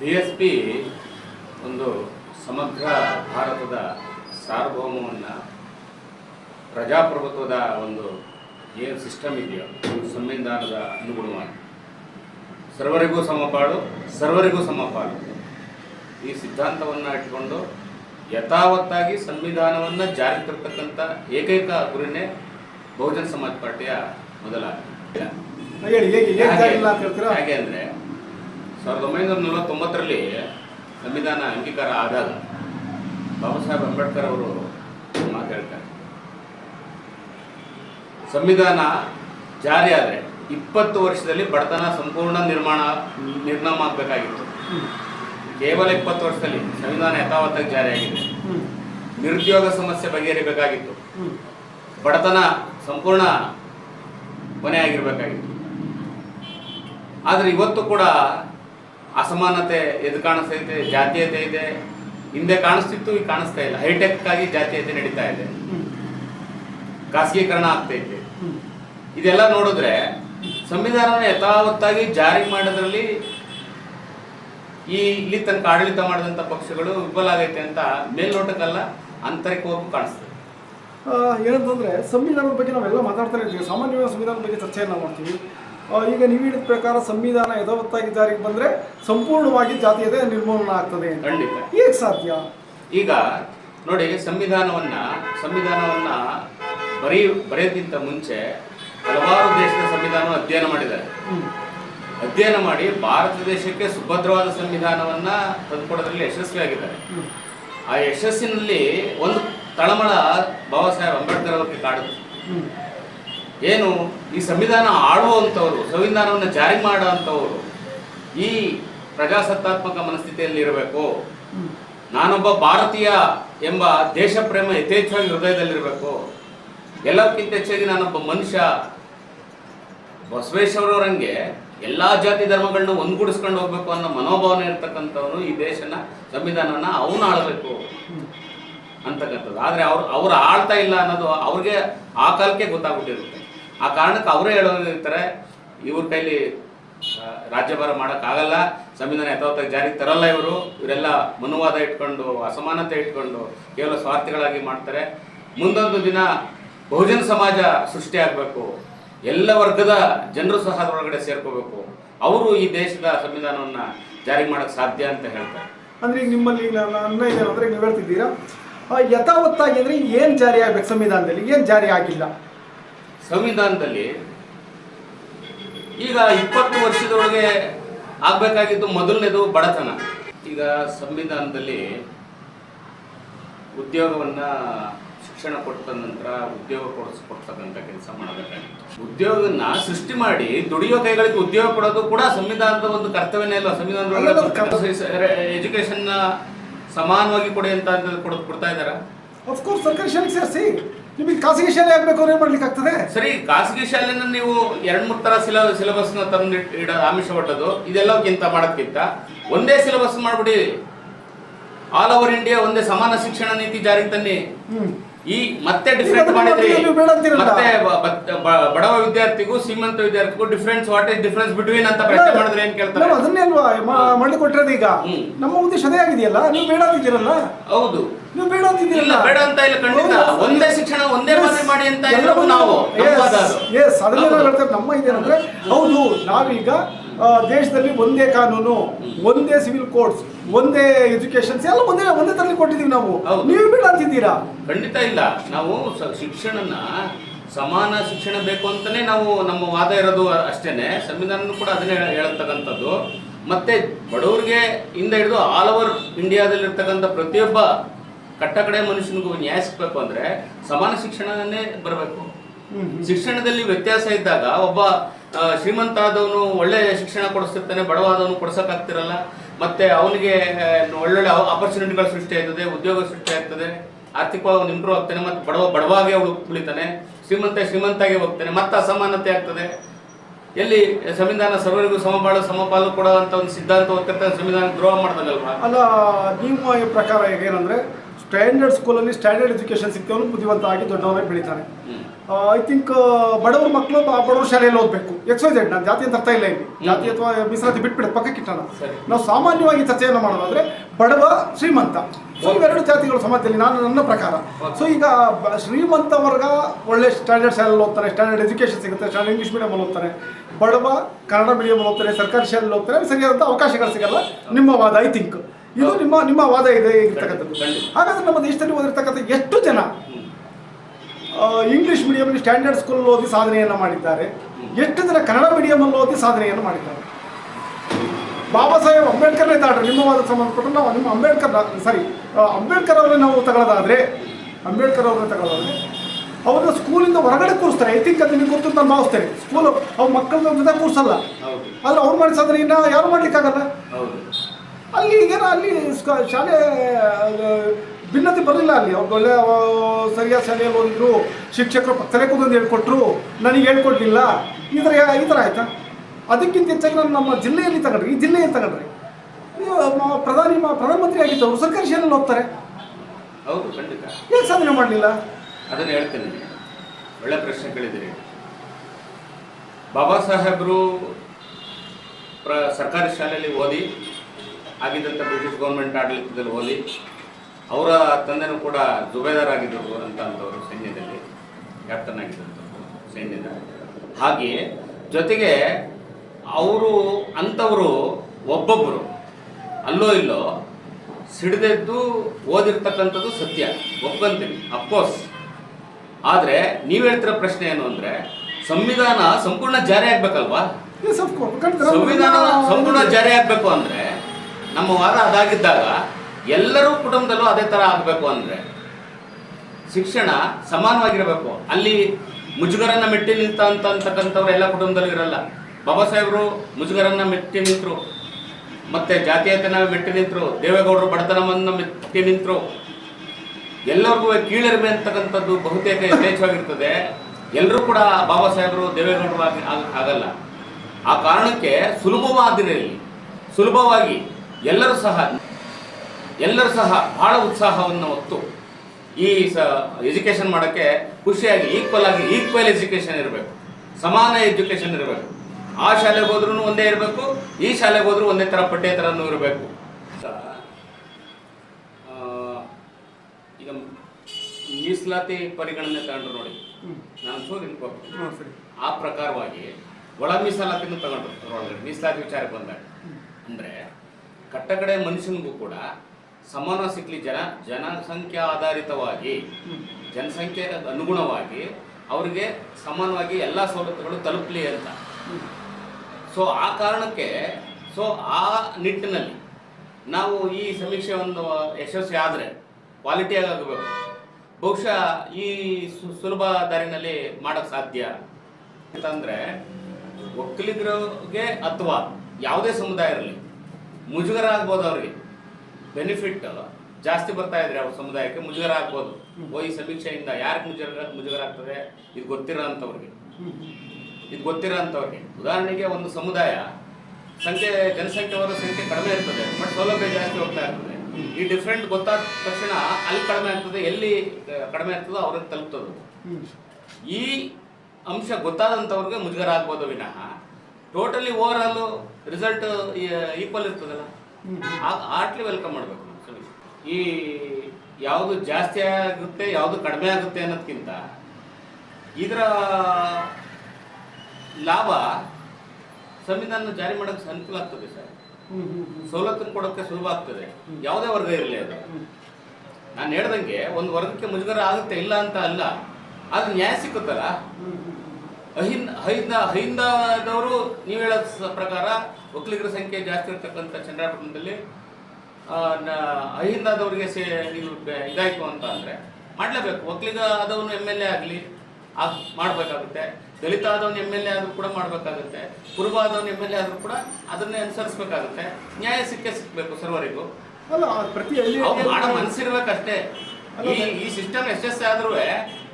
B S P ಒಂದು ಸಮಗ್ರ ಭಾರತದ ಸಾರ್ವಭೌಮವನ್ನು ಪ್ರಜಾಪ್ರಭುತ್ವದ ಒಂದು ಏನು ಸಿಸ್ಟಮ್ ಇದೆಯೋ ಸಂವಿಧಾನದ ಅನುಗುಣವಾಗಿ. ಸರ್ವರಿಗೂ ಸಮಪಾಡು ಸರ್ವರಿಗೂ ಸಮಪಾಡು ಈ ಸಿದ್ಧಾಂತವನ್ನು ಇಟ್ಕೊಂಡು ಯಥಾವತ್ತಾಗಿ ಸಂವಿಧಾನವನ್ನು ಜಾರಿ ತರ್ತಕ್ಕಂಥ ಏಕೈಕ ಗುರಿನೇ ಬಹುಜನ ಸಮಾಜ್ ಪಾರ್ಟಿಯ ಮೊದಲ ಹೇಗೆ ಅಂದರೆ ಸಾವಿರದ ಒಂಬೈನೂರ ನಲವತ್ತೊಂಬತ್ತರಲ್ಲಿ ಸಂವಿಧಾನ ಅಂಗೀಕಾರ ಆದಾಗ ಬಾಬಾ ಸಾಹೇಬ್ ಅಂಬೇಡ್ಕರ್ ಅವರು ಮಾತಾಡ್ತಾರೆ ಸಂವಿಧಾನ ಜಾರಿ ಆದರೆ ಇಪ್ಪತ್ತು ವರ್ಷದಲ್ಲಿ ಬಡತನ ಸಂಪೂರ್ಣ ನಿರ್ಮಾಣ, ನಿರ್ನಾಮ ಆಗಬೇಕಾಗಿತ್ತು. ಕೇವಲ ಇಪ್ಪತ್ತು ವರ್ಷದಲ್ಲಿ ಸಂವಿಧಾನ ಯಥಾವತ್ತಾಗಿ ಜಾರಿಯಾಗಿದೆ. ನಿರುದ್ಯೋಗ ಸಮಸ್ಯೆ ಬಗೆಹರಿಬೇಕಾಗಿತ್ತು. ಬಡತನ ಸಂಪೂರ್ಣ ಕೊನೆಯಾಗಿರಬೇಕಾಗಿತ್ತು. ಆದರೆ ಇವತ್ತು ಕೂಡ ಅಸಮಾನತೆ ಕಾಣಿಸ್ತಾ ಇದೆ, ಜಾತೀಯತೆ ಇದೆ. ಹಿಂದೆ ಕಾಣಿಸ್ತಿತ್ತು, ಈಗ ಕಾಣಿಸ್ತಾ ಇಲ್ಲ. ಹೈಟೆಕ್ ಆಗಿ ಜಾತೀಯತೆ ನಡೀತಾ ಇದೆ. ಖಾಸಗೀಕರಣ ಆಗ್ತಾ ಇದೆ. ಇದೆಲ್ಲ ನೋಡಿದ್ರೆ ಸಂವಿಧಾನನ ಯಥಾವತ್ತಾಗಿ ಜಾರಿ ಮಾಡೋದ್ರಲ್ಲಿ ಈ ಇಲ್ಲಿ ತನಕ ಆಡಳಿತ ಮಾಡಿದಂಥ ಪಕ್ಷಗಳು ವಿಫಲ ಆಗೈತೆ ಅಂತ ಮೇಲ್ನೋಟಕ್ಕಲ್ಲ ಆಂತರಿಕವಾಗೂ ಕಾಣಿಸ್ತದೆ. ಏನಂತಂದ್ರೆ ಸಂವಿಧಾನದ ಬಗ್ಗೆ ನಾವೆಲ್ಲ ಮಾತಾಡ್ತಾ ಇರ್ತೀವಿ. ಸಾಮಾನ್ಯವಾಗಿ ಸಂವಿಧಾನದ ಬಗ್ಗೆ ಚರ್ಚೆಯನ್ನು ಮಾಡ್ತೀವಿ. ಈಗ ನೀವು ಹೇಳಿದ ಪ್ರಕಾರ ಸಂವಿಧಾನ ಯಥಾವತ್ತಾಗಿ ಜಾರಿಗೆ ಬಂದ್ರೆ ಸಂಪೂರ್ಣವಾಗಿ ಜಾತೀಯತೆ ನಿರ್ಮೂಲನ ಆಗ್ತದೆ ಹೇಗೆ ಸಾಧ್ಯ ಈಗ ನೋಡಿ ಸಂವಿಧಾನವನ್ನ ಸಂವಿಧಾನವನ್ನ ಬರೀ ಬರೆಯೋಕ್ಕಿಂತ ಮುಂಚೆ ಹಲವಾರು ದೇಶದ ಸಂವಿಧಾನ ಅಧ್ಯಯನ ಮಾಡಿದ್ದಾರೆ. ಅಧ್ಯಯನ ಮಾಡಿ ಭಾರತ ದೇಶಕ್ಕೆ ಸುಭದ್ರವಾದ ಸಂವಿಧಾನವನ್ನ ತಂದುಕೊಡೋದ್ರಲ್ಲಿ ಯಶಸ್ವಿಯಾಗಿದ್ದಾರೆ. ಆ ಯಶಸ್ಸಿನಲ್ಲಿ ಒಂದು ತಳಮಳ ಬಾಬಾ ಸಾಹೇಬ್ ಅಂಬೇಡ್ಕರ್ ಅವರಿಗೆ ಕಾಡುತ್ತೆ. ಏನು ಈ ಸಂವಿಧಾನ ಆಳುವಂಥವ್ರು, ಸಂವಿಧಾನವನ್ನು ಜಾರಿ ಮಾಡುವಂಥವ್ರು ಈ ಪ್ರಜಾಸತ್ತಾತ್ಮಕ ಮನಸ್ಥಿತಿಯಲ್ಲಿ ಇರಬೇಕು. ನಾನೊಬ್ಬ ಭಾರತೀಯ ಎಂಬ ದೇಶ ಪ್ರೇಮ ಯಥೇಚ್ಛವಾಗಿ ಹೃದಯದಲ್ಲಿರಬೇಕು. ಎಲ್ಲಕ್ಕಿಂತ ಹೆಚ್ಚಾಗಿ ನಾನೊಬ್ಬ ಮನುಷ್ಯ ಬಸವೇಶ್ವರವರಂಗೆ ಎಲ್ಲ ಜಾತಿ ಧರ್ಮಗಳನ್ನ ಒಂದ್ಗೂಡಿಸ್ಕೊಂಡು ಹೋಗ್ಬೇಕು ಅನ್ನೋ ಮನೋಭಾವನೆ ಇರ್ತಕ್ಕಂಥವ್ರು ಈ ದೇಶನ ಸಂವಿಧಾನನ ಅವನು ಆಳಬೇಕು. ಅಂತಕ್ಕಂಥದ್ದು. ಆದರೆ ಅವ್ರು ಅವ್ರು ಆಳ್ತಾ ಇಲ್ಲ ಅನ್ನೋದು ಅವ್ರಿಗೆ ಆ ಕಾಲಕ್ಕೆ ಗೊತ್ತಾಗ್ಬಿಟ್ಟಿರುತ್ತೆ. ಆ ಕಾರಣಕ್ಕೆ ಅವರೇ ಹೇಳೋದಿರ್ತಾರೆ ಇವ್ರ ಕೈಲಿ ರಾಜ್ಯಭಾರ ಮಾಡೋಕ್ಕಾಗಲ್ಲ, ಸಂವಿಧಾನ ಯಥಾವತ್ತಾಗಿ ಜಾರಿಗೆ ತರಲ್ಲ ಇವರು. ಇವರೆಲ್ಲ ಮನುವಾದ ಇಟ್ಕೊಂಡು, ಅಸಮಾನತೆ ಇಟ್ಕೊಂಡು, ಕೇವಲ ಸ್ವಾರ್ಥಿಗಳಾಗಿ ಮಾಡ್ತಾರೆ. ಮುಂದೊಂದು ದಿನ ಬಹುಜನ ಸಮಾಜ ಸೃಷ್ಟಿ ಆಗಬೇಕು. ಎಲ್ಲ ವರ್ಗದ ಜನರು ಸಹ ಅದರೊಳಗಡೆ ಸೇರ್ಕೋಬೇಕು. ಅವರು ಈ ದೇಶದ ಸಂವಿಧಾನವನ್ನು ಜಾರಿ ಮಾಡೋಕ್ಕೆ ಸಾಧ್ಯ ಅಂತ ಹೇಳ್ತಾರೆ. ಅಂದ್ರೆ ಈಗ ನಿಮ್ಮಲ್ಲಿ ಅನ್ನ ಇದೇನಂದ್ರೆ ನೀವು ಹೇಳ್ತಿದ್ದೀರಾ? ಯಥಾವತ್ತಾಗಿ ಅಂದ್ರೆ ಏನು ಜಾರಿ ಆಗ್ಬೇಕು ಸಂವಿಧಾನದಲ್ಲಿ? ಏನು ಜಾರಿ ಆಗಿಲ್ಲ? ಸಂವಿಧಾನದಲ್ಲಿ ಈಗ ಇಪ್ಪತ್ತು ವರ್ಷದೊಳಗೆ ಆಗ್ಬೇಕಾಗಿದ್ದು ಮೊದಲನೇದು ಬಡತನ. ಈಗ ಸಂವಿಧಾನದಲ್ಲಿ ಉದ್ಯೋಗವನ್ನ ಶಿಕ್ಷಣ ಕೊಟ್ಟ ನಂತರ ಉದ್ಯೋಗ ಕೊಡಿಸ್ಕೊಡ್ತಕ್ಕಂಥ ಕೆಲಸ ಮಾಡಬೇಕಾಗಿತ್ತು. ಉದ್ಯೋಗನ ಸೃಷ್ಟಿ ಮಾಡಿ ದುಡಿಯೋ ಕೈಗಳಿಗೆ ಉದ್ಯೋಗ ಕೊಡೋದು ಕೂಡ ಸಂವಿಧಾನದ ಒಂದು ಕರ್ತವ್ಯನೇ ಅಲ್ವಾ? ಸಂವಿಧಾನದ ಎಜುಕೇಶನ್ ಸಮಾನವಾಗಿ ಕೊಡಿ ಅಂತ ಅಂತ ಕೊಡ್- ಕೊಡ್ತಾ ಇದ್ದಾರಾ? ನಿಮಗೆ ಖಾಸಗಿ ಶಾಲೆ ಆಗ್ಬೇಕು ಅವ್ರು ಏನ್ ಮಾಡ್ಲಿಕ್ಕೆ ಆಗ್ತದೆ ಸರಿ ಖಾಸಗಿ ಶಾಲೆನ ನೀವು ಎರಡ್ ಮೂರ್ ತರ ಸಿಲ ನ ತಂದು ಇಡ ಆಮಿಷ ಪಟ್ಟದು ಇದೆಲ್ಲಕ್ಕಿಂತ ಮಾಡೋದಕ್ಕಿಂತ ಒಂದೇ ಸಿಲೆಬಸ್ ಮಾಡ್ಬಿಡಿ. ಆಲ್ ಓವರ್ ಇಂಡಿಯಾ ಒಂದೇ ಸಮಾನ ಶಿಕ್ಷಣ ನೀತಿ ಜಾರಿಗೆ ತನ್ನಿ. ಈ ಮತ್ತೆ ಡಿಫ್ರೆಂಟ್ ಮಾಡಿದ್ರೆ? ಮತ್ತೆ ಬಡವ ವಿದ್ಯಾರ್ಥಿಗೂ ಶ್ರೀಮಂತ ವಿದ್ಯಾರ್ಥಿಗೂ difference what is difference between ಅಂತ ಪ್ರಶ್ನೆ ಮಾಡಿದ್ರೆ ಏನ್ ಕೇಳ್ತಾರೆ? ಅದನ್ನೇ ಅಲ್ವಾ ಮಾಡಿಕೊಟ್ಟಿರೋದು ಕೊಟ್ಟಿರೋದು ಈಗ. ನಮ್ಮ ಉದ್ದೇಶ ಅದೇ ಆಗಿದೆಯಲ್ಲ ನೀವು ಬೇಡ ಅಂತಿದ್ದೀರಲ್ಲ? ಹೌದು. ನೀವು ಬೇಡ ಅಂತಿದ್ದೀರಲ್ಲ? ಬೇಡ ಅಂತ ಇಲ್ಲ ಖಂಡಿತ. ಒಂದೇ ಶಿಕ್ಷಣ ಒಂದೇ ಮನೆ ಮಾದರಿ ಮಾಡಿ ಅಂತ ಎಲ್ಲವನ್ನೂ- ನಾವು. ಅದು. ಅದನ್ನೇ ಹೇಳ್ತೇವೆ. ನಮ್ಮ ಇದೇನಂದ್ರೆ ಹೌದು ನಾವೀಗ ದೇಶದಲ್ಲಿ ಒಂದೇ ಕಾನೂನು ಒಂದೇ ಸಿವಿಲ್ ಕೋರ್ಟ್ಸ್ ಒಂದೇ ಎಜುಕೇಶನ್ ಎಲ್ಲ ಒಂದೇ ಒಂದೇ ತರಲಿ ಕೊಟ್ಟಿದ್ದೀವಿ ನಾವು. ನೀವು ಬೇಡ ಅಂತಿದ್ದೀರಾ? ಖಂಡಿತ ಇಲ್ಲ. ನಾವು ಶಿಕ್ಷಣನ ಸಮಾನ ಶಿಕ್ಷಣ ಬೇಕು ಅಂತಾನೆ ನಾವು ನಮ್ಮ ವಾದ ಇರೋದು ಅಷ್ಟೇನೆ. ಸಂವಿಧಾನ ಕೂಡ ಅದನ್ನೇ ಹೇಳ- ಹೇಳತಕ್ಕಂಥದ್ದು. ಮತ್ತೆ ಬಡವರಿಗೆ ಹಿಂದೆ ಹಿಡಿದು ಆಲ್ ಓವರ್ ಇಂಡಿಯಾದಲ್ಲಿರ್ತಕ್ಕಂಥ ಪ್ರತಿಯೊಬ್ಬ ಕಟ್ಟಕಡೆ ಮನುಷ್ಯನಿಗೂ ನ್ಯಾಯ ಸಿಗ್ಬೇಕು ಅಂದ್ರೆ ಸಮಾನ ಶಿಕ್ಷಣನೇ ಬರಬೇಕು. ಶಿಕ್ಷಣದಲ್ಲಿ ವ್ಯತ್ಯಾಸ ಇದ್ದಾಗ ಒಬ್ಬ ಶ್ರೀಮಂತ ಆದವನು ಒಳ್ಳೆ ಶಿಕ್ಷಣ ಕೊಡಿಸ್ತಿರ್ತಾನೆ, ಬಡವಾದವನು ಕೊಡಿಸೋಕ್ಕಾಗ್ತಿರಲ್ಲ. ಮತ್ತೆ ಅವನಿಗೆ ಒಳ್ಳೊಳ್ಳೆ ಆಪರ್ಚುನಿಟಿಗಳ ಸೃಷ್ಟಿ ಆಗ್ತದೆ, ಉದ್ಯೋಗ ಸೃಷ್ಟಿ ಆಗ್ತದೆ. ಆರ್ಥಿಕವಾಗಿ ಅವನು ಇಂಪ್ರೂವ್ ಆಗ್ತಾನೆ, ಮತ್ತು ಬಡವ, ಬಡವಾಗೆ ಅವಳು ಉಳಿತಾನೆ. ಶ್ರೀಮಂತ, ಶ್ರೀಮಂತಾಗೆ ಹೋಗ್ತಾನೆ, ಮತ್ತೆ ಅಸಮಾನತೆ ಆಗ್ತದೆ. ಎಲ್ಲಿ ಸಂವಿಧಾನ ಸರ್ವರಿಗೂ ಸಮಬಾಳು ಸಮಪಾಲು ಕೊಡುವಂತ ಒಂದು ಸಿದ್ಧಾಂತ ಓದ್ತಿರ್ತಾನೆ ಸಂವಿಧಾನ ದ್ರೋಹ ಮಾಡ್ತದಲ್ವಾ ಅಲ್ಲ ನಿಮ್ಮ ಪ್ರಕಾರ ಏನಂದ್ರೆ ಸ್ಟ್ಯಾಂಡರ್ಡ್ ಸ್ಕೂಲಲ್ಲಿ ಸ್ಟ್ಯಾಂಡರ್ಡ್ ಎಜುಕೇಶನ್ ಸಿಗ್ತವನು ಬುದ್ಧಿವಂತ ಆಗಿ ದೊಡ್ಡವನಾಗಿ ಬೆಳೀತಾನೆ. ಐ ಥಿಂಕ್ ಬಡವ್ರ ಮಕ್ಕಳು ಬಡವ್ರ ಶಾಲೆಯಲ್ಲಿ ಓದಬೇಕು. ಎಕ್ಸ್ ವೈ ಝೆಡ್ ನಾನು ಜಾತಿ ಅಂತ ಅರ್ಥ ಇಲ್ಲ ಇಲ್ಲಿ. ಜಾತಿ ಅಥವಾ ಮೀಸಲಾತಿ ಬಿಟ್ಬಿಡ ಪಕ್ಕಕ್ಕೆ ಇಟ್ಟಣ. ನಾವು ಸಾಮಾನ್ಯವಾಗಿ ಚರ್ಚೆಯನ್ನು ಮಾಡೋದಾದ್ರೆ ಬಡವ ಶ್ರೀಮಂತ. ಸೊ ಇವೆರಡು ಜಾತಿಗಳು ಸಮಾಜದಲ್ಲಿ ನಾನು ನನ್ನ ಪ್ರಕಾರ. ಸೊ ಈಗ ಶ್ರೀಮಂತ ವರ್ಗ ಒಳ್ಳೆ ಸ್ಟ್ಯಾಂಡರ್ಡ್ ಶಾಲೆಯಲ್ಲಿ ಓದ್ತಾರೆ ಸ್ಟ್ಯಾಂಡರ್ಡ್ ಎಜುಕೇಷನ್ ಸಿಗುತ್ತೆ ಸ್ಟ್ಯಾಂಡರ್ಡ್ ಇಂಗ್ಲೀಷ್ ಮೀಡಿಯಮಲ್ಲಿ ಓದ್ತಾರೆ. ಬಡವ ಕನ್ನಡ ಮೀಡಿಯಮಲ್ಲಿ ಓದ್ತಾರೆ ಸರ್ಕಾರಿ ಶಾಲೆಯಲ್ಲಿ ಓದ್ತಾರೆ ಸರಿಯಾದಂಥ ಅವಕಾಶಗಳು ಸಿಗಲ್ಲ. ನಿಮ್ಮ ವಾದ ಐ ಥಿಂಕ್ ಇದು ನಿಮ್ಮ ನಿಮ್ಮ ವಾದ ಇದೆ ಇರ್ತಕ್ಕಂಥದ್ದು. ಹಾಗಾದ್ರೆ ನಮ್ಮ ದೇಶದಲ್ಲಿ ಓದಿರ್ತಕ್ಕಂಥ ಎಷ್ಟು ಜನ ಇಂಗ್ಲಿಷ್ ಮೀಡಿಯಂ ಸ್ಟ್ಯಾಂಡರ್ಡ್ ಸ್ಕೂಲ್ ಓದಿ ಸಾಧನೆಯನ್ನು ಮಾಡಿದ್ದಾರೆ? ಎಷ್ಟು ಜನ ಕನ್ನಡ ಮೀಡಿಯಮಲ್ಲಿ ಓದಿ ಸಾಧನೆಯನ್ನು ಮಾಡಿದ್ದಾರೆ? ಬಾಬಾ ಸಾಹೇಬ್ ಅಂಬೇಡ್ಕರ್ನೇ ತಗೊಂಡ್ರೆ ನಿಮ್ಮ ವಾದ ಸಂಬಂಧಪಟ್ಟು ನಾವು ನಿಮ್ಮ ಅಂಬೇಡ್ಕರ್ ಸಾರಿ ಅಂಬೇಡ್ಕರ್ ಅವರನ್ನ ನಾವು ತಗೊಳ್ಳೋದಾದ್ರೆ ಅಂಬೇಡ್ಕರ್ ಅವ್ರನ್ನ ತಗೊಳ್ಳೋದಾದ್ರೆ ಅವ್ರನ್ನ ಸ್ಕೂಲಿಂದ ಹೊರಗಡೆ ಕೂರಿಸ್ತಾರೆ. ಐ ಥಿಂಕ್ ಅದು ನಿಮ್ಗೆ ಗೊತ್ತು ನಾನು ಭಾವಿಸ್ತೇನೆ. ಸ್ಕೂಲು ಅವ್ರ ಮಕ್ಕಳ ಜೊತೆ ಕೂರಿಸಲ್ಲ. ಆದರೆ ಅವ್ರು ಮಾಡಿ ಸಾಧನೆಯನ್ನ ಯಾರು ಮಾಡ್ಲಿಕ್ಕಾಗಲ್ಲ? ಅಲ್ಲಿ ಏನೋ ಅಲ್ಲಿ ಸ್ಕ- ಶಾಲೆ ಭಿನ್ನತೆ ಬರಲಿಲ್ಲ ಅಲ್ಲಿ. ಅವ್ರು ಒಳ್ಳೆ ಸರಿಯಾದ ಶಾಲೆಯಲ್ಲಿ ಓದಿದ್ರು ಶಿಕ್ಷಕರು ಪಕ್ಕದಲ್ಲೇ ಕೂತ್ಕೊಂಡು ಹೇಳ್ಕೊಟ್ರು ನನಗೆ ಹೇಳ್ಕೊಡ್ಲಿಲ್ಲ. ಈ ಥರ ಈ ಥರ ಆಯ್ತಾ? ಅದಕ್ಕಿಂತ ಹೆಚ್ಚಾಗಿ ನಾನು ನಮ್ಮ ಜಿಲ್ಲೆಯಲ್ಲಿ ತಗೊಂಡ್ರಿ ಈ ಜಿಲ್ಲೆಯಲ್ಲಿ ತಗೊಂಡ್ರಿ ಪ್ರಧಾನಿ ಮಾ ಪ್ರಧಾನಮಂತ್ರಿ ಆಗಿದ್ದವರು ಸರ್ಕಾರಿ ಶಾಲೆಯಲ್ಲಿ ಹೋಗ್ತಾರೆ ಹೌದು ಖಂಡಿತ. ಯಾಕೆ ಸಾಧನೆ ಮಾಡಲಿಲ್ಲ? ಅದನ್ನು ಹೇಳ್ತೇನೆ ಒಳ್ಳೆ ಪ್ರಶ್ನೆ ಕೇಳಿದಿರಿ ಬಾಬಾ ಸಾಹೇಬರು ಪ್ರ ಸರ್ಕಾರಿ ಶಾಲೆಯಲ್ಲಿ ಓದಿ ಆಗಿದ್ದಂಥ ಬ್ರಿಟಿಷ್ ಗೌರ್ಮೆಂಟ್ ಆಡಳಿತದಲ್ಲಿ ಓದಿ ಅವರ ತಂದೆನೂ ಕೂಡ ಜುಬೇದಾರ್ ಆಗಿದ್ದರು ಅಂತ ಅಂತವರು ಸೈನ್ಯದಲ್ಲಿ ಕ್ಯಾಪ್ಟನ್ ಆಗಿದ್ದಂಥವ್ರು ಸೈನ್ಯದ. ಹಾಗೆಯೇ ಜೊತೆಗೆ ಅವರು ಅಂಥವರು ಒಬ್ಬೊಬ್ಬರು ಅಲ್ಲೋ ಇಲ್ಲೋ ಸಿಡಿದೆದ್ದು ಓದಿರ್ತಕ್ಕಂಥದ್ದು ಸತ್ಯ ಒಪ್ಕೊಂತೀನಿ ಅಫ್ಕೋರ್ಸ್ ಆದರೆ ನೀವು ಹೇಳ್ತಿರೋ ಪ್ರಶ್ನೆ ಏನು ಅಂದರೆ ಸಂವಿಧಾನ ಸಂಪೂರ್ಣ ಜಾರಿ ಆಗ್ಬೇಕಲ್ವಾ. ಸಂವಿಧಾನ ಸಂಪೂರ್ಣ ಜಾರಿ ಆಗ್ಬೇಕು ಅಂದ್ರೆ ನಮ್ಮ ವಾರ ಅದಾಗಿದ್ದಾಗ ಎಲ್ಲರೂ ಕುಟುಂಬದಲ್ಲೂ ಅದೇ ತರ ಆಗಬೇಕು ಅಂದ್ರೆ ಶಿಕ್ಷಣ ಸಮಾನವಾಗಿರಬೇಕು. ಅಲ್ಲಿ ಮುಜುಗರನ್ನ ಮೆಟ್ಟಿ ನಿಂತ ಅಂತ ಅಂತಕ್ಕಂಥವ್ರು ಎಲ್ಲ ಕುಟುಂಬದಲ್ಲೂ ಇರಲ್ಲ. ಬಾಬಾ ಸಾಹೇಬರು ಮುಜುಗರನ್ನ ಮೆಟ್ಟಿ ನಿಂತರು. ಮತ್ತೆ ಜಾತೀಯತೆನ ಮೆಟ್ಟಿ ನಿಂತರು. ದೇವೇಗೌಡರು ಬಡತನವನ್ನು ಮೆಟ್ಟಿ ನಿಂತರು. ಎಲ್ಲರಿಗೂ ಕೀಳರಿಮೆ ಅಂತಕ್ಕಂಥದ್ದು ಬಹುತೇಕ ಯಥೇಚ್ಛವಾಗಿರ್ತದೆ. ಎಲ್ಲರೂ ಕೂಡ ಬಾಬಾ ಸಾಹೇಬರು, ದೇವೇಗೌಡರು ಆಗಿ ಆಗಲ್ಲ. ಆ ಕಾರಣಕ್ಕೆ ಸುಲಭವಾದಿರಲಿ ಸುಲಭವಾಗಿ ಎಲ್ಲರೂ ಸಹ ಎಲ್ಲರೂ ಸಹ ಬಹಳ ಉತ್ಸಾಹವನ್ನು ಹೊತ್ತು ಈ ಸ ಎಜುಕೇಷನ್ ಮಾಡೋಕ್ಕೆ ಖುಷಿಯಾಗಿ ಈಕ್ವಲ್ ಆಗಿ ಈಕ್ವಲ್ ಎಜುಕೇಷನ್ ಇರಬೇಕು. ಸಮಾನ ಎಜುಕೇಷನ್ ಇರಬೇಕು. ಆ ಶಾಲೆಗೆ ಹೋದ್ರೂ ಒಂದೇ ಇರಬೇಕು ಈ ಶಾಲೆಗೆ ಹೋದ್ರೂ ಒಂದೇ ಥರ ಪಠ್ಯೇತರನೂ ಇರಬೇಕು. ಈಗ ಮೀಸಲಾತಿ ಪರಿಗಣನೆ ತಗೊಂಡ್ರು ನೋಡಿ. ನಾನು ಸೋದಿನ. ಆ ಪ್ರಕಾರವಾಗಿ ಒಳ ಮೀಸಲಾತಿನೂ ತಗೊಂಡ್ರು ನೋಡಿ ಮೀಸಲಾತಿ ವಿಚಾರಕ್ಕೆ ಬಂದಾಗ. ಅಂದ್ರೆ ಕಟ್ಟಕಡೆ ಮನುಷ್ಯನಿಗೂ ಕೂಡ ಸಮಾನ ಸಿಕ್ಲಿ ಜನ ಜನಸಂಖ್ಯಾ ಆಧಾರಿತವಾಗಿ ಜನಸಂಖ್ಯೆ ಅನುಗುಣವಾಗಿ ಅವರಿಗೆ ಸಮಾನವಾಗಿ ಎಲ್ಲ ಸವಲತ್ತುಗಳು ತಲುಪಲಿ ಅಂತ. ಸೊ ಆ ಕಾರಣಕ್ಕೆ ಸೊ ಆ ನಿಟ್ಟಿನಲ್ಲಿ ನಾವು ಈ ಸಮೀಕ್ಷೆ ಒಂದು ಯಶಸ್ವಿ ಆದರೆ ಕ್ವಾಲಿಟಿ ಆಗಬೇಕು. ಬಹುಶಃ ಈ ಸು- ಸುಲಭ ದಾರಿನಲ್ಲಿ ಮಾಡೋಕ್ಕೆ ಸಾಧ್ಯ. ಅಂತಂದರೆ ಒಕ್ಕಲಿಗರಿಗೆ ಅಥವಾ ಯಾವುದೇ ಸಮುದಾಯ ಇರಲಿ ಮುಜುಗರ ಆಗ್ಬೋದು ಅವ್ರಿಗೆ ಬೆನಿಫಿಟ್ ಜಾಸ್ತಿ ಬರ್ತಾ ಇದ್ರೆ ಅವ್ರ ಸಮುದಾಯಕ್ಕೆ ಮುಜುಗರ ಆಗ್ಬೋದು ಓ ಈ ಸಮೀಕ್ಷೆಯಿಂದ ಯಾರಿಗೆ ಮುಜುಗರ ಮುಜುಗರ ಆಗ್ತದೆ ಇದು ಗೊತ್ತಿರೋ ಅಂಥವ್ರಿಗೆ ಇದು ಗೊತ್ತಿರೋ ಅಂಥವ್ರಿಗೆ ಉದಾಹರಣೆಗೆ ಒಂದು ಸಮುದಾಯ ಸಂಖ್ಯೆ ಜನಸಂಖ್ಯೆ ಅವರ ಸಂಖ್ಯೆ ಕಡಿಮೆ ಇರ್ತದೆ ಬಟ್ ಸೌಲಭ್ಯ ಜಾಸ್ತಿ ಹೋಗ್ತಾ ಇರ್ತದೆ. ಈ ಡಿಫ್ರೆಂಟ್ ಗೊತ್ತಾದ ತಕ್ಷಣ ಅಲ್ಲಿ ಕಡಿಮೆ ಆಗ್ತದೆ ಎಲ್ಲಿ ಕಡಿಮೆ ಆಗ್ತದೋ ಅವ್ರಿಗೆ ತಲುಪ್ತದೆ. ಈ ಅಂಶ ಗೊತ್ತಾದಂಥವ್ರಿಗೆ ಮುಜುಗರ ಆಗ್ಬೋದು ವಿನಃ totally over all result equal ಇರ್ತದಲ್ಲ? ಆಟ್ಲಿ ವೆಲ್ಕಮ್ ಮಾಡಬೇಕು ಈ ಯಾವುದು ಜಾಸ್ತಿ ಆಗುತ್ತೆ ಯಾವುದು ಕಡಿಮೆ ಆಗುತ್ತೆ ಅನ್ನೋದಕ್ಕಿಂತ ಇದರ ಲಾಭ ಸಂವಿಧಾನ ಜಾರಿ ಮಾಡೋಕೆ ಅನುಕೂಲ ಆಗ್ತದೆ ಸರ್. ಸವಲತ್ತು. ಸವಲತ್ತನ್ನು ಕೊಡೋಕ್ಕೆ ಸುಲಭ ಆಗ್ತದೆ. ಯಾವುದೇ ವರ್ಗ ಇರಲಿ ಅದು. ನಾನು ಹೇಳ್ದಂಗೆ ಒಂದು ವರ್ಗಕ್ಕೆ ಮುಜುಗರ ಆಗುತ್ತೆ ಇಲ್ಲ ಅಂತ ಅಲ್ಲ ಅದು ನ್ಯಾಯ ಸಿಕ್ಕುತ್ತಲ್ಲ? ಅಹಿಂದ ಅಹಿಂದ ಅಹಿಂದದವರು ನೀವು ಹೇಳೋ ಪ್ರಕಾರ ಒಕ್ಕಲಿಗರ ಸಂಖ್ಯೆ ಜಾಸ್ತಿ ಇರ್ತಕ್ಕಂಥ ಚಂದ್ರಾಪಟ್ಟಣದಲ್ಲಿ ಅಹಿಂದದವರಿಗೆ ಸೇ ನೀವು ಇದಾಯಿತು ಅಂತ ಅಂದರೆ ಮಾಡಲೇಬೇಕು. ಒಕ್ಕಲಿಗ ಆದವನು ಎಂ ಎಲ್ ಎ ಆಗಲಿ ಆಗ ಮಾಡಬೇಕಾಗುತ್ತೆ. ದಲಿತ ಆದವನು ಎಂ ಎಲ್ ಎ ಆದರೂ ಕೂಡ ಮಾಡಬೇಕಾಗುತ್ತೆ. ಕುರುಬ ಆದವನು ಎಂ ಎಲ್ ಎ ಆದರೂ ಕೂಡ ಅದನ್ನೇ ಅನುಸರಿಸಬೇಕಾಗುತ್ತೆ. ನ್ಯಾಯ ಸಿಕ್ಕೇ ಸಿಕ್ಕಬೇಕು ಸರ್ವರಿಗೂ. ಮಾಡೋ ಮನಸ್ಸಿರ್ಬೇಕಷ್ಟೇ ಈ ಈ ಸಿಸ್ಟಮ್ ಯಶಸ್ವಿ ಆದ್ರೂ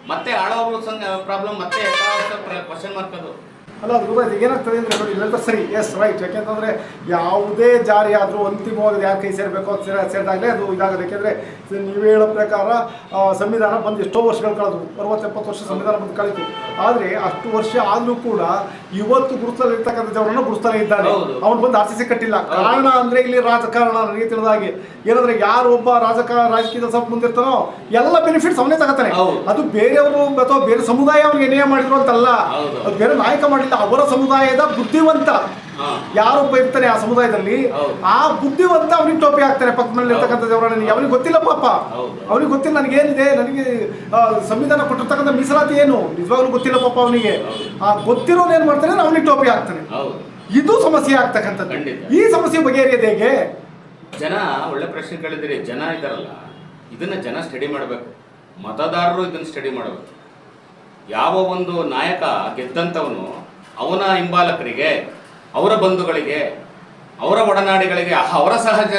ಮತ್ತೆ ಆಳೋರು ಪ್ರಾಬ್ಲಮ್ ಮತ್ತೆ ಕ್ವಶನ್ ಮಾರ್ಕ್ ಅದು. ಅಲ್ಲ ಅದು ಗೊತ್ತಾಯ್ತು ಏನಾಗ್ತದೆ ಅಂದರೆ ನೋಡಿ ಹೇಳ್ತಾ ಸರಿ ಎಸ್ ರೈಟ್ ಯಾಕೆಂತಂದರೆ ಯಾವುದೇ ಜಾರಿ ಆದರೂ ಅಂತಿಮವಾಗಿ ಯಾಕೆ ಕೈ ಸೇರಬೇಕು ಅಂತ ಸೇರ ಸೇರಿದಾಗಲೇ ಅದು ಇದಾಗದು ಯಾಕೆಂದರೆ ನೀವು ಹೇಳೋ ಪ್ರಕಾರ ಸಂವಿಧಾನ ಬಂದು ಎಷ್ಟೋ ವರ್ಷಗಳು ಕಳೆದು ಅರವತ್ತೆಪ್ಪತ್ತು ವರ್ಷ ಸಂವಿಧಾನ ಬಂದು ಕಳೀತು ಆದರೆ ಅಷ್ಟು ವರ್ಷ ಆದರೂ ಕೂಡ ಇವತ್ತು ಗುರುತಲ್ಲಿ ಇರ್ತಕ್ಕಂಥ ಜನರನ್ನು ಗುರುತಲೇ ಇದ್ದಾನೆ ಅವ್ನು ಬಂದು ಆರ್ ಸಿ ಸಿ ಕಟ್ಟಿಲ್ಲ ಕಾರಣ ಅಂದರೆ ಇಲ್ಲಿ ರಾಜಕಾರಣ ನನಗೆ ತಿಳಿದ ಹಾಗೆ. ಏನಂದ್ರೆ ಯಾರು ಒಬ್ಬ ರಾಜಕಾರ ರಾಜಕೀಯದ ಸ್ವಲ್ಪ ಮುಂದಿರ್ತಾನೋ ಎಲ್ಲ ಬೆನಿಫಿಟ್ಸ್ ಅವನೇ ತಗೋತಾನೆ. ಅದು ಬೇರೆಯವರು ಅಥವಾ ಬೇರೆ ಸಮುದಾಯ ಅವ್ರಿಗೆ ಏನೇ ಮಾಡಿದ್ರು ಅಂತಲ್ಲ. ಅದು ಬೇರೆ ನಾಯಕ ಅವರ ಸಮುದಾಯದ ಬುದ್ಧಿವಂತ ಯಾರು ಯಾರೊಬ್ಬ ಇರ್ತಾನೆ ಆ ಸಮುದಾಯದಲ್ಲಿ ಆ ಬುದ್ಧಿವಂತ ಅವನಿಗೆ ಟೋಪಿ ಹಾಕ್ತಾನೆ ಪಕ್ಕದಲ್ಲಿ ಇರ್ತಕ್ಕಂಥ ದೇವರನ್ನ. ಅವನಿಗೆ ಗೊತ್ತಿಲ್ಲ ಪಾಪ. ಅವನಿಗೆ ಗೊತ್ತಿಲ್ಲ ಏನಿದೆ ನನಗೆ ಸಂವಿಧಾನ ಕೊಟ್ಟಿರ್ತಕ್ಕಂಥ ಮೀಸಲಾತಿ ಏನು? ನಿಜವಾಗ್ಲೂ ಗೊತ್ತಿಲ್ಲ ಪಾಪ ಅವನಿಗೆ. ಆ ಗೊತ್ತಿರೋನು ಏನ್ ಮಾಡ್ತಾನೆ ಅವನಿಗೆ ಟೋಪಿ ಹಾಕ್ತಾನೆ. ಹೌದು. ಇದು ಸಮಸ್ಯೆ ಆಗ್ತಕ್ಕಂಥದ್ದು. ಈ ಸಮಸ್ಯೆ ಬಗೆಹರಿಯೋದು ಹೇಗೆ? ಜನ ಒಳ್ಳೆ ಪ್ರಶ್ನೆ ಕೇಳಿದ್ರೆ ಜನ ಇದಾರಲ್ಲ ಇದನ್ನ ಜನ ಸ್ಟಡಿ ಮಾಡಬೇಕು. ಮತದಾರರು ಇದನ್ನ ಸ್ಟಡಿ ಮಾಡಬೇಕು. ಯಾವ ಒಂದು ನಾಯಕ ಗೆದ್ದಂಥವನು ಅವನ ಹಿಂಬಾಲಕರಿಗೆ ಅವರ ಬಂಧುಗಳಿಗೆ ಅವರ ಒಡನಾಡಿಗಳಿಗೆ ಅವರ ಸಹಜ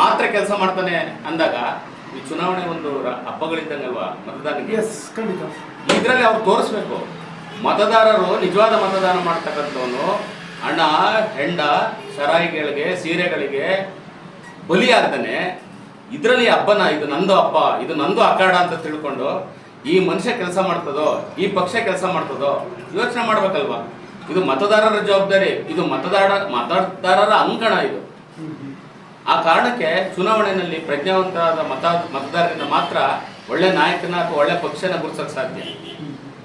ಮಾತ್ರ ಕೆಲಸ ಮಾಡ್ತಾನೆ ಅಂದಾಗ ಈ ಚುನಾವಣೆ ಒಂದು ಹಬ್ಬಗಳಿದ್ದಂಗಲ್ವಾ ಮತದಾರರಿಗೆ ಇದರಲ್ಲಿ ಅವ್ರು ತೋರಿಸ್ಬೇಕು. ಮತದಾರರು ನಿಜವಾದ ಮತದಾನ ಮಾಡ್ತಕ್ಕಂಥವನು ಹಣ ಹೆಂಡ ಸರಾಯಿಗಳಿಗೆ ಸೀರೆಗಳಿಗೆ ಬಲಿಯಾಗ್ತಾನೆ ಇದರಲ್ಲಿ ಹಬ್ಬನ ಇದು ನಂದು ಹಬ್ಬ ಇದು ನಂದು ಅಖಾಡ ಅಂತ ತಿಳ್ಕೊಂಡು ಈ ಮನುಷ್ಯ ಕೆಲಸ ಮಾಡ್ತದೋ ಈ ಪಕ್ಷ ಕೆಲಸ ಮಾಡ್ತದೋ ಯೋಚನೆ ಮಾಡ್ಬೇಕಲ್ವಾ? ಇದು ಮತದಾರರ ಜವಾಬ್ದಾರಿ, ಇದು ಮತದಾರ, ಮತದಾರರ ಅಂಕಣ ಇದು. ಆ ಕಾರಣಕ್ಕೆ ಚುನಾವಣೆಯಲ್ಲಿ ಪ್ರಜ್ಞಾವಂತರಾದ ಮತ, ಮತದಾರರಿಂದ ಮಾತ್ರ ಒಳ್ಳೆ ನಾಯಕನ ಅಥವಾ ಒಳ್ಳೆ ಪಕ್ಷನ ಗುರುಸಕ್ಕೆ ಸಾಧ್ಯ.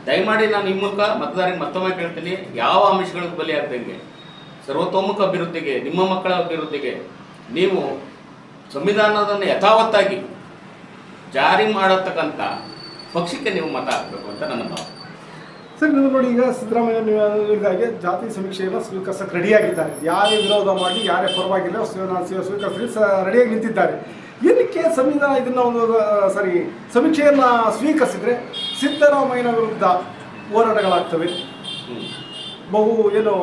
ದಯಮಾಡಿ ನಾನು ಈ ಮೂಲಕ ಮತದಾರರಿಗೆ ಮತ್ತೊಮ್ಮೆ ಕೇಳ್ತೀನಿ, ಯಾವ ಅಂಶಗಳಿಗೆ ಬಲಿಯಾಗ್ದಂಗೆ? ಸರ್ವತೋಮುಖ ಅಭಿವೃದ್ಧಿಗೆ, ನಿಮ್ಮ ಮಕ್ಕಳ ಅಭಿವೃದ್ಧಿಗೆ ನೀವು ಸಂವಿಧಾನವನ್ನು ಯಥಾವತ್ತಾಗಿ ಜಾರಿ ಮಾಡತಕ್ಕಂಥ ಪಕ್ಷಕ್ಕೆ ನೀವು ಮತ ಹಾಕಬೇಕು ಅಂತ ನನ್ನ ಭಾವ ಸರ್, ನೀವು ನೋಡಿ ಈಗ ಸಿದ್ದರಾಮಯ್ಯ ಹಾಗೆ ಜಾತಿ ಸಮೀಕ್ಷೆಯನ್ನು ಸ್ವೀಕರಿಸಕ್ಕೆ ರೆಡಿಯಾಗಿದ್ದಾರೆ. ಯಾರೇ ವಿರೋಧ ಮಾಡಿ, ಯಾರೇ ಪರವಾಗಿಲ್ಲ ಸ್ವೀಕರಿಸಿ ರೆಡಿಯಾಗಿ ನಿಂತಿದ್ದಾರೆ. ಏನಕ್ಕೆ ಸಂವಿಧಾನ ಇದನ್ನ ಒಂದು ಸಾರಿ, ಸಮೀಕ್ಷೆಯನ್ನು ಸ್ವೀಕರಿಸಿದ್ರೆ ಸಿದ್ದರಾಮಯ್ಯನ ವಿರುದ್ಧ ಹೋರಾಟಗಳಾಗ್ತವೆ. ಬಹು ಏನು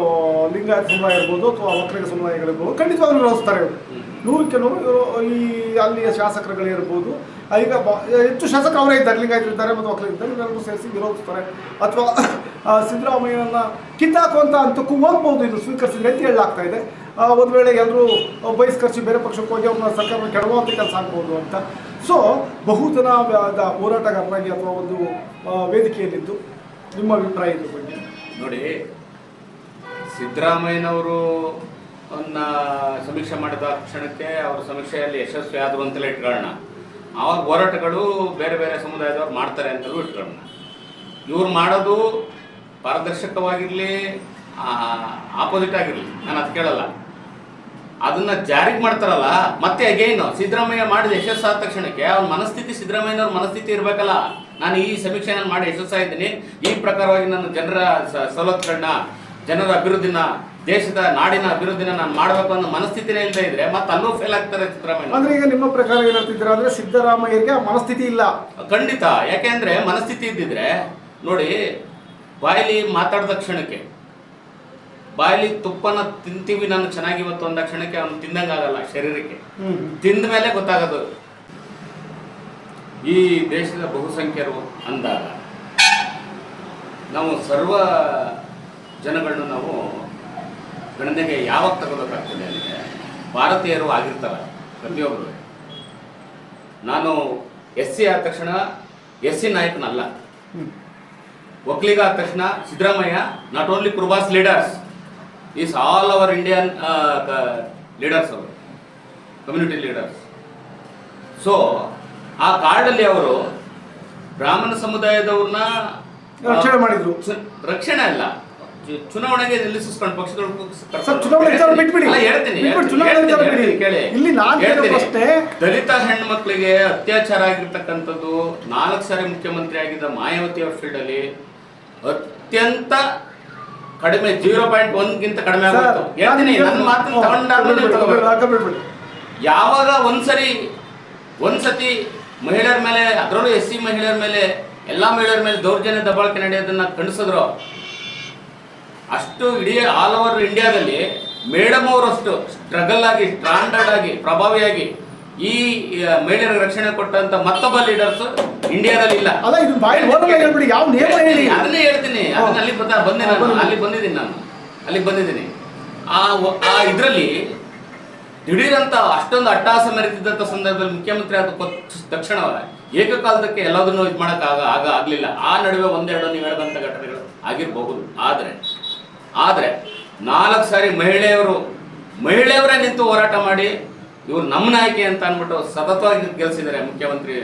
ಲಿಂಗಾಯತ ಸಮುದಾಯ ಇರ್ಬೋದು ಅಥವಾ ಒಕ್ಕಲಿಗ ಸಮುದಾಯಗಳಿರ್ಬೋದು ಖಂಡಿತವಾಗ್ಲೂ ವಿರೋಧಿಸ್ತಾರೆ. ನೂರಕ್ಕೆ ನೂರು, ಇವರು ಈ ಅಲ್ಲಿಯ ಶಾಸಕರುಗಳಿರ್ಬೋದು ಈಗ ಹೆಚ್ಚು ಶಾಸಕರು ಅವರೇ ಇದ್ದಾರೆ, ಲಿಂಗಾಯತರು ಇದ್ದಾರೆ ಮತ್ತು ಒಕ್ಕಲಿಗಿದ್ದಾರೆ ಎಲ್ಲರೂ ಸೇರಿಸಿ ವಿರೋಧಿಸ್ತಾರೆ. ಅಥವಾ ಸಿದ್ದರಾಮಯ್ಯನ ಕಿತ್ತಾಕುವಂತ ಹಂತಕ್ಕೂ ಹೋಗ್ಬೋದು, ಇದು ಸ್ವೀಕರಿಸಿದ್ರೆ ಅಂತ ಹೇಳಲಾಗ್ತಾ ಇದೆ. ಒಂದು ವೇಳೆ ಎಲ್ಲರೂ ಬಹಿಷ್ಕರಿಸಿ ಬೇರೆ ಪಕ್ಷಕ್ಕೆ ಹೋಗಿ ಅವ್ರನ್ನ ಸರ್ಕಾರ ಕೆಡವಂತ ಕೆಲಸ ಆಗ್ಬೋದು ಅಂತ. ಸೊ ಬಹುಜನ ಹೋರಾಟಗಾರರಾಗಿ ಅಥವಾ ಒಂದು ವೇದಿಕೆಯಲ್ಲಿದ್ದು ನಿಮ್ಮ ಅಭಿಪ್ರಾಯ ಇದ್ರ ಬಗ್ಗೆ. ನೋಡಿ ಸಿದ್ದರಾಮಯ್ಯನವರು ಅನ್ನ ಸಮೀಕ್ಷೆ ಮಾಡಿದ ಕ್ಷಣಕ್ಕೆ ಅವರ ಸಮೀಕ್ಷೆಯಲ್ಲಿ ಯಶಸ್ವಿ ಆದರು ಅಂತಲೇ ಇಟ್ಕೊಳ್ಳೋಣ. ಆವಾಗ ಹೋರಾಟಗಳು ಬೇರೆ ಬೇರೆ ಸಮುದಾಯದವ್ರು ಮಾಡ್ತಾರೆ ಅಂತಲೂ ಇಟ್ಕೊಳ್ಳೋಣ. ಇವ್ರು ಮಾಡೋದು ಪಾರದರ್ಶಕವಾಗಿರಲಿ ಆಪೋಸಿಟ್ ಆಗಿರಲಿ, ನಾನು ಅದು ಕೇಳಲ್ಲ. ಅದನ್ನ ಜಾರಿಗೆ ಮಾಡ್ತಾರಲ್ಲ, ಮತ್ತೆ ಅಗೇನು ಸಿದ್ದರಾಮಯ್ಯ ಮಾಡಿದ ಯಶಸ್ಸಾದ ತಕ್ಷಣಕ್ಕೆ ಅವ್ರ ಮನಸ್ಥಿತಿ, ಸಿದ್ದರಾಮಯ್ಯನವ್ರ ಮನಸ್ಥಿತಿ ಇರಬೇಕಲ್ಲ. ನಾನು ಈ ಸಮೀಕ್ಷೆ ನಾನು ಮಾಡಿ ಯಶಸ್ಸಾಗಿದ್ದೀನಿ. ಈ ಪ್ರಕಾರವಾಗಿ ನಾನು ಜನರ ಸವಲತ್ತುಗಳನ್ನ ಜನರ ಅಭಿವೃದ್ಧಿನ ದೇಶದ ನಾಡಿನ ಅಭಿವೃದ್ಧಿನ ನಾನು ಮಾಡಬೇಕು ಅನ್ನೋ ಮನಸ್ಥಿತಿನೇ ಇಲ್ಲದೆ ಇದ್ರೆ ಮತ್ತೆ ಅಲ್ಲೂ ಫೇಲ್ ಆಗ್ತಾರೆ ಸಿದ್ದರಾಮಯ್ಯ ಅಂದ್ರೆ ಈಗ ನಿಮ್ಮ ಪ್ರಕಾರ ಏನ್ ಹೇಳ್ತಿದ್ದೀರಾ ಅಂದ್ರೆ ಸಿದ್ದರಾಮಯ್ಯರಿಗೆ ಆ ಮನಸ್ಥಿತಿ ಇಲ್ಲ. ಖಂಡಿತ. ಯಾಕೆಂದ್ರೆ ಮನಸ್ಥಿತಿ ಇದ್ದಿದ್ರೆ ನೋಡಿ ಬಾಯಲ್ಲಿ ಮಾತಾಡಿದ ಕ್ಷಣಕ್ಕೆ ಬಾಯಿಲಿ ತುಪ್ಪನ ತಿಂತೀವಿ ನಾನು ಚೆನ್ನಾಗಿ ಇವತ್ತು ಅಂದ ಕ್ಷಣಕ್ಕೆ ಅವನು ತಿಂದಂಗಾಗಲ್ಲ ಶರೀರಕ್ಕೆ. ತಿಂದ ಮೇಲೆ ಗೊತ್ತಾಗೋದು. ಈ ದೇಶದ ಬಹುಸಂಖ್ಯರು ಅಂದಾಗ ನಾವು ಸರ್ವ ಜನಗಳನ್ನು ನಾವು ಗಣನೆಗೆ ಯಾವಾಗ ತಗೋಬೇಕಾಗ್ತದೆ ಅಂದರೆ ಭಾರತೀಯರು ಆಗಿರ್ತಾರೆ ಪ್ರತಿಯೊಬ್ಬರು ನಾನು ಎಸ್ ಸಿ ಆದ ತಕ್ಷಣ ಎಸ್ ಸಿ ನಾಯಕನಲ್ಲ. ಒಕ್ಕಲಿಗ ಆದ ತಕ್ಷಣ Siddaramaiah not only Kurubas leaders is all our Indian leaders ಅವರು ಕಮ್ಯುನಿಟಿ ಲೀಡರ್ಸ್ ಸೊ ಆ ಕಾರ್ಡಲ್ಲಿ ಅವರು ಬ್ರಾಹ್ಮಣ ಸಮುದಾಯದವ್ರನ್ನ ರಕ್ಷಣೆ ಮಾಡಿದ್ರು. ರಕ್ಷಣೆ ಅಲ್ಲ ಚುನಾವಣೆಗೆ ನಿಲ್ಲಿಸಿಸ್ಕೊಂಡು ಪಕ್ಷಗಳು ಸರ್, ಚುನಾವಣೆ ವಿಚಾರ ಬಿಟ್ಬಿಡಿ. ಅಲ್ಲ, ಹೇಳ್ತೀನಿ ಚುನಾವಣೆ ವಿಚಾರ ಬಿಡಿ. ಕೇಳಿ ಇಲ್ಲಿ ನಾನು ಹೇಳ್ತೀನಿ. ದಲಿತ ಹೆಣ್ಮಕ್ಳಿಗೆ ಅತ್ಯಾಚಾರ ಆಗಿರ್ತಕ್ಕಂಥದ್ದು ನಾಲ್ಕು ಸಾರಿ ಮುಖ್ಯಮಂತ್ರಿ ಆಗಿದ್ದ ಮಾಯಾವತಿ ಅವರ ಫೀಲ್ಡ್ ಅಲ್ಲಿ ಅತ್ಯಂತ ಕಡಿಮೆ ಜೀರೋ ಪಾಯಿಂಟ್ ಒಂದ್ಗಿಂತ ಕಡಿಮೆ ಆಗುತ್ತೆ ಹೇಳ್ತೀನಿ ನನ್ನ ಮಾತನ್ನು ತಗೊಂಡಾದ್ಮೇಲೆ. ಯಾವಾಗ ಒಂದ್ಸರಿ ಒಂದ್ಸತಿ ಮಹಿಳೆಯರ ಮೇಲೆ ಅದರಲ್ಲೂ ಎಸ್ ಸಿ ಮಹಿಳೆಯರ ಮೇಲೆ ಎಲ್ಲಾ ಮಹಿಳೆಯರ ಮೇಲೆ ದೌರ್ಜನ್ಯ ದಬ್ಬಾಳಿಕೆ ನಡೆಯೋದನ್ನ ಕಣಿಸಿದ್ರು ಅಷ್ಟು ಇಡೀ ಆಲ್ ಓವರ್ ಇಂಡಿಯಾದಲ್ಲಿ ಮೇಡಮ್ ಅವರಷ್ಟು ಸ್ಟ್ರಗಲ್ ಆಗಿ ಸ್ಟ್ಯಾಂಡರ್ಡ್ ಆಗಿ ಪ್ರಭಾವಿಯಾಗಿ ಈ ಮಹಿಳೆಯರ ಮಹಿಳೆಯರಿಗೆ ರಕ್ಷಣೆ ಕೊಟ್ಟಂತ ಮತ್ತೊಬ್ಬ ಲೀಡರ್ಸ್ ಇಂಡಿಯಾದಲ್ಲಿ ಇಲ್ಲ. ಅದನ್ನೇ ಹೇಳ್ತೀನಿ. ಅದನ್ನ ಅಲ್ಲಿ ಬಂದೆ ನಾನು ಅಲ್ಲಿ ಬಂದಿದ್ದೀನಿ ನಾನು ಅಲ್ಲಿ ಬಂದಿದ್ದೀನಿ. ಆ ಇದರಲ್ಲಿ ದಿಢೀರಂತ ಅಷ್ಟೊಂದು ಅಟ್ಟಾಸ ಮೆರೆದಿದ್ದಂಥ ಸಂದರ್ಭದಲ್ಲಿ ಮುಖ್ಯಮಂತ್ರಿ ಆದ ತಕ್ಷಣ ಅವರ ಏಕಕಾಲದಕ್ಕೆ ಎಲ್ಲದನ್ನೂ ಇದು ಮಾಡೋಕ್ಕಾಗ ಆಗ ಆಗಲಿಲ್ಲ. ಆಗ್ಲಿಲ್ಲ ಆ ನಡುವೆ ಒಂದೆರಡು ನೀವು ಹೇಳಿದಂಥ ಘಟನೆಗಳು ಆಗಿರಬಹುದು. ಆದ್ರೆ ಆದ್ರೆ ನಾಲ್ಕು ಸಾರಿ ಮಹಿಳೆಯರು ಮಹಿಳೆಯವರೇ ನಿಂತು ಹೋರಾಟ ಮಾಡಿ ಇವರು ನಮ್ಮ ನಾಯಕಿ ಅಂತ ಅಂದ್ಬಿಟ್ಟು ಸತತವಾಗಿ ಗೆಲ್ಲಿಸಿದ್ದಾರೆ ಮುಖ್ಯಮಂತ್ರಿ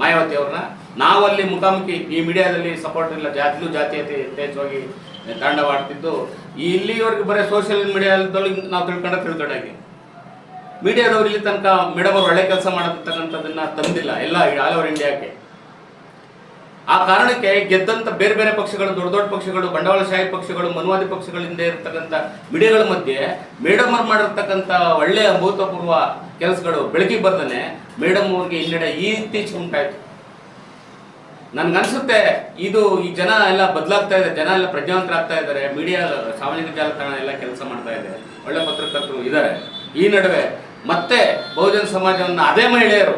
ಮಾಯಾವತಿ ಅವ್ರನ್ನ. ನಾವಲ್ಲಿ ಮುಖಾಮುಖಿ ಈ ಮೀಡಿಯಾದಲ್ಲಿ ಸಪೋರ್ಟ್ ಇಲ್ಲ, ಜಾತಿಲೂ ಜಾತೀಯತೆ ಯಥೇಚ್ಛವಾಗಿ ತಾಂಡವಾಡ್ತಿದ್ದು. ಇಲ್ಲಿವರೆಗೆ ಬರೀ ಸೋಷಿಯಲ್ ಮೀಡಿಯಾದಲ್ಲಿ ನಾವು ತಿಳ್ಕೊಂಡ ತಿಳ್ಕೊಂಡಾಗಿ. ಮೀಡಿಯಾದವ್ರು ಇಲ್ಲಿ ತನಕ ಮೇಡಮ್ ಅವ್ರು ಒಳ್ಳೆ ಕೆಲಸ ಮಾಡತಕ್ಕಂಥದ್ದನ್ನ ತಂದಿಲ್ಲ, ಎಲ್ಲ ಆಲ್ ಓವರ್ ಇಂಡಿಯಾಕ್ಕೆ ಆ ಕಾರಣಕ್ಕೆ ಗೆದ್ದಂತ ಬೇರೆ ಬೇರೆ ಪಕ್ಷಗಳು, ದೊಡ್ಡ ದೊಡ್ಡ ಪಕ್ಷಗಳು ಬಂಡವಾಳಶಾಹಿ ಪಕ್ಷಗಳು, ಮನುವಾದಿ ಪಕ್ಷಗಳಿಂದ ಇರತಕ್ಕಂಥ ಮೀಡಿಯಾಗಳ ಮಧ್ಯೆ ಮೇಡಮ್ ಅವ್ರು ಮಾಡಿರ್ತಕ್ಕಂಥ ಒಳ್ಳೆಯ ಅಭೂತಪೂರ್ವ ಕೆಲಸಗಳು ಬೆಳಕಿಗೆ ಬರ್ತಾನೆ ಮೇಡಮ್ ಅವ್ರಿಗೆ ಈ ಇತ್ತೀಚೆಗೆ ಉಂಟಾಯ್ತು. ನನ್ಗನ್ಸುತ್ತೆ ಇದು ಈ ಜನ ಎಲ್ಲ ಬದಲಾಗ್ತಾ ಇದೆ, ಜನ ಎಲ್ಲ ಪ್ರಜ್ಞಾವಂತರಾಗ್ತಾ ಇದ್ದಾರೆ, ಮೀಡಿಯಾ ಸಾಮಾಜಿಕ ಜಾಲತಾಣ ಎಲ್ಲ ಕೆಲಸ ಮಾಡ್ತಾ ಇದೆ, ಒಳ್ಳೆ ಪತ್ರಕರ್ತರು ಇದ್ದಾರೆ. ಈ ನಡುವೆ ಮತ್ತೆ ಬಹುಜನ ಸಮಾಜವನ್ನು ಅದೇ ಮಹಿಳೆಯರು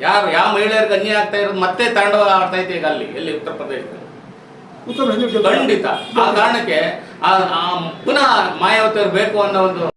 ಯಾರು ಯಾವ ಮಹಿಳೆಯರಿಗೆ ಅನ್ಯಾಯ ಆಗ್ತಾ ಇರೋದು ಮತ್ತೆ ತಾಂಡವ ಆಡ್ತಾ ಐತೆ ಈಗ ಅಲ್ಲಿ? ಎಲ್ಲಿ? ಉತ್ತರ ಪ್ರದೇಶದಲ್ಲಿ. ಪ್ರದೇಶ ಖಂಡಿತ. ಆ ಕಾರಣಕ್ಕೆ ಪುನಃ ಮಾಯಾವತಿಯವರು ಬೇಕು ಅನ್ನೋ ಒಂದು